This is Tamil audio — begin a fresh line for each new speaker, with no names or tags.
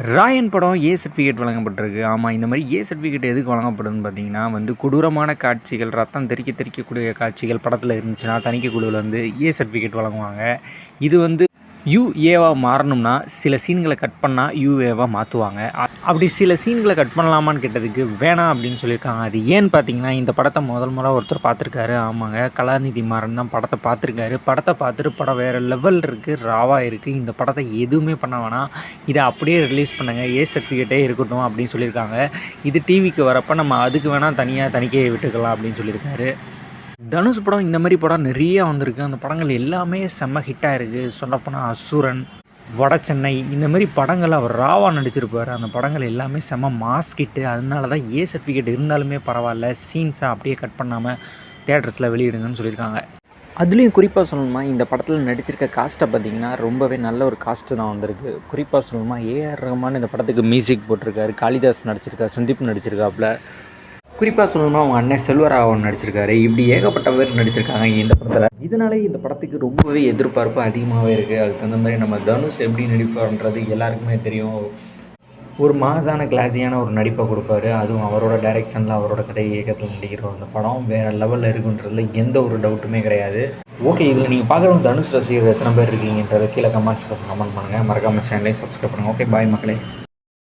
ராயன் படம் ஏ சர்டிஃபிகேட் வழங்கப்பட்டிருக்கு. ஆமாம் இந்த மாதிரி ஏ சர்டிஃபிகேட் எதுக்கு வழங்கப்படுதுன்னு பார்த்தீங்கன்னா வந்து கொடூரமான காட்சிகள் ரத்தம் தெறிக்க தெறிக்கக்கூடிய காட்சிகள் படத்தில் இருந்துச்சுன்னா தணிக்கை குழுவில் வந்து ஏ சர்டிஃபிகேட் வழங்குவாங்க. இது வந்து யூஏவாக மாறணும்னா சில சீன்களை கட் பண்ணால் யூஏவாக மாற்றுவாங்க அப்படி சில சீன்களை கட் பண்ணலாமான்னு கேட்டதுக்கு வேணாம் அப்படின்னு சொல்லியிருக்காங்க. அது ஏன்னு பார்த்தீங்கன்னா இந்த படத்தை முதல் முறை ஒருத்தர் பார்த்துருக்காரு ஆமாங்க கலாநிதி மாறன் தான் படத்தை பார்த்துருக்காரு படத்தை பார்த்துட்டு படம் வேறு லெவல் இருக்குது ராவாக இருக்குது இந்த படத்தை எதுவுமே பண்ண வேணாம். இதை அப்படியே ரிலீஸ் பண்ணுங்கள் ஏ சர்டிஃபிகேட்டே இருக்கட்டும் அப்படின்னு சொல்லியிருக்காங்க. இது டிவிக்கு வரப்போ நம்ம அதுக்கு வேணால் தனியாக தணிக்கையை விட்டுக்கலாம் அப்படின்னு சொல்லியிருக்காரு. தனுஷ் படம் இந்த மாதிரி படம் நிறைய வந்திருக்கு. அந்த படங்கள் எல்லாமே செம்ம ஹிட்டாக இருக்குது சொல்லப்போனால் அசுரன் வட சென்னை இந்த மாதிரி படங்கள் அவர் ராவா நடிச்சிருப்பார். அந்த படங்கள் எல்லாமே செம்ம மாஸ்கிட்டு அதனால தான் ஏ சர்டிஃபிகேட் இருந்தாலுமே பரவாயில்ல. சீன்ஸை அப்படியே கட் பண்ணாமல் தேட்டர்ஸில் வெளியிடுங்கன்னு சொல்லியிருக்காங்க. அதுலேயும் குறிப்பாக சொல்லணுமா இந்த படத்தில் நடிச்சிருக்க காஸ்ட்டை பார்த்தீங்கன்னா ரொம்பவே நல்ல ஒரு காஸ்ட்டு தான் வந்திருக்கு. குறிப்பாக சொல்லணுமா ஏஆர் ரஹ்மான் இந்த படத்துக்கு மியூசிக் போட்டிருக்காரு. காளிதாஸ் நடிச்சிருக்காரு சந்தீப் நடிச்சிருக்காப்புல. குறிப்பாக சொல்லணும்னா அவங்க அண்ணன் செல்வராகவன் நடிச்சிருக்காரு. இப்படி ஏகப்பட்ட பேர் நடிச்சிருக்காங்க இந்த படத்தில். இதனாலே இந்த படத்துக்கு ரொம்பவே எதிர்பார்ப்பு அதிகமாகவே இருக்குது அதுக்கு தகுந்த மாதிரி நம்ம தனுஷ் எப்படி நடிப்பார்ன்றது எல்லாருக்குமே தெரியும். ஒரு மாசான கிளாஸியான ஒரு நடிப்பை கொடுப்பாரு. அதுவும் அவரோட டைரெக்ஷனில் அவரோட கதை இயக்கத்தில் நடிக்கிற அந்த படம் வேறு லெவலில் இருக்குன்றதுல எந்த ஒரு டவுட்டுமே கிடையாது. ஓகே இதில் நீங்கள் பார்க்குறவங்க தனுஷ் ரசிகர் எத்தனை பேர் இருக்கீங்கன்றதை கீழே கமெண்ட்ஸ் கமெண்ட் பண்ணுங்கள் மறக்காமல் சேனலையும் சப்ஸ்கிரைப் பண்ணுங்கள் ஓகே பாய் மக்களே.